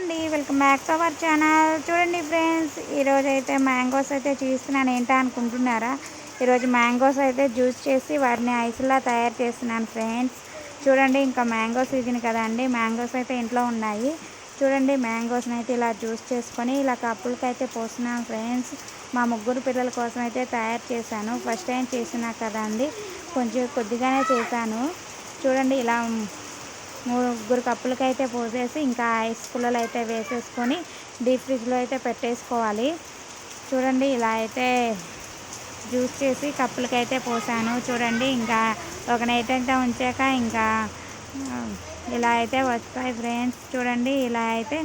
అండి. Welcome back to our channel చూడండి friends ఈరోజు అయితే మ్యాంగోస్ అయితే చూస్తున్నాను. ఏంటా అనుకుంటున్నారా? ఈరోజు మ్యాంగోస్ అయితే జ్యూస్ చేసి వాటిని ఐస్లా తయారు చేస్తున్నాను ఫ్రెండ్స్ చూడండి ఇంకా మ్యాంగో సీజన్ కదండి మ్యాంగోస్ అయితే ఇంట్లో ఉన్నాయి. చూడండి మ్యాంగోస్ని అయితే ఇలా జ్యూస్ చేసుకొని ఇలా కప్పులకి అయితే పోస్తున్నాను ఫ్రెండ్స్ మా ముగ్గురు పిల్లల కోసం అయితే తయారు చేశాను. ఫస్ట్ టైం చేసినా కదండి కొంచెం కొద్దిగానే చేశాను. చూడండి ఇలా ముగ్గురు కప్పులకి అయితే పోసేసి ఇంకా ఐస్ పుల్లలు అయితే వేసేసుకొని డీప్ ఫ్రిడ్జ్లో అయితే పెట్టేసుకోవాలి. చూడండి ఇలా అయితే జ్యూస్ చేసి కప్పులకి అయితే పోసాను. చూడండి ఇంకా ఒక నైట్ అంతా ఉంచాక ఇంకా ఇలా అయితే వస్తాయి ఫ్రెండ్స్. చూడండి ఇలా అయితే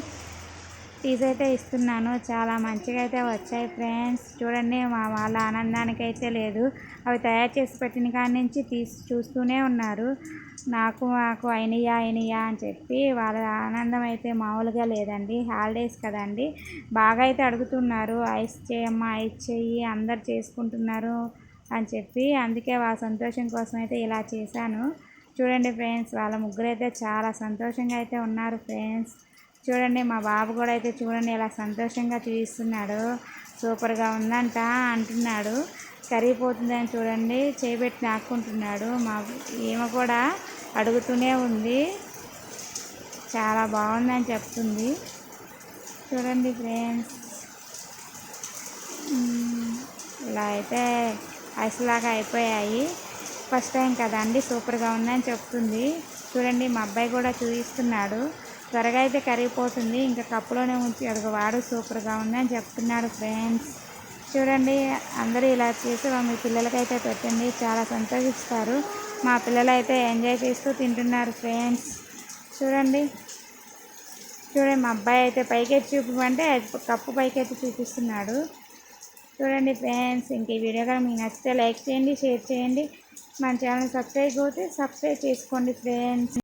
తీసైతే ఇస్తున్నాను. చాలా మంచిగా అయితే వచ్చాయి ఫ్రెండ్స్. చూడండి మా వాళ్ళ ఆనందానికి అయితే లేదు. అవి తయారు చేసి పెట్టిన కాడి నుంచి తీసి చూస్తూనే ఉన్నారు. నాకు మాకు అయినయా అయినయా అని చెప్పి వాళ్ళ ఆనందం అయితే మామూలుగా లేదండి. హాలిడేస్ కదండి. బాగా అయితే అడుగుతున్నారు. ఐస్ చేయమ్మా ఐస్ చెయ్యి అందరు చేసుకుంటున్నారు అని చెప్పి అందుకే వాళ్ళ సంతోషం కోసం అయితే ఇలా చేశాను. చూడండి ఫ్రెండ్స్ వాళ్ళ ముగ్గురు అయితే చాలా సంతోషంగా అయితే ఉన్నారు ఫ్రెండ్స్. చూడండి మా బాబు కూడా అయితే చూడండి ఇలా సంతోషంగా చూపిస్తున్నాడు. సూపర్గా ఉందంట అంటున్నాడు. కరిగిపోతుందని చూడండి చేపెట్టి నాక్కుంటున్నాడు. మా ఈమె కూడా అడుగుతూనే ఉంది. చాలా బాగుందని చెప్తుంది. చూడండి ఫ్రెండ్స్. ఇలా అయితే ఐస్లాగా అయిపోయాయి. ఫస్ట్ టైం కదండి సూపర్గా ఉందని చెప్తుంది. చూడండి మా అబ్బాయి కూడా చూపిస్తున్నాడు. త్వరగా అయితే కరిగిపోతుంది. ఇంకా కప్పులోనే ఉంచి అడుగు వాడు సూపర్గా ఉందని చెప్తున్నాడు ఫ్రెండ్స్. చూడండి అందరూ ఇలా చేసి మీ పిల్లలకైతే పెట్టండి. చాలా సంతోషిస్తారు. మా పిల్లలు అయితే ఎంజాయ్ చేస్తూ తింటున్నారు ఫ్రెండ్స్. చూడండి. చూడండి మా అబ్బాయి అయితే పైకెత్తి చూపమంటే కప్పు పైకెత్తి చూపిస్తున్నాడు. చూడండి ఫ్రెండ్స్. ఇంక ఈ వీడియో కానీ మీకు నచ్చితే లైక్ చేయండి షేర్ చేయండి. మన ఛానల్ సబ్స్క్రైబ్ అవుతే సబ్స్క్రైబ్ చేసుకోండి ఫ్రెండ్స్.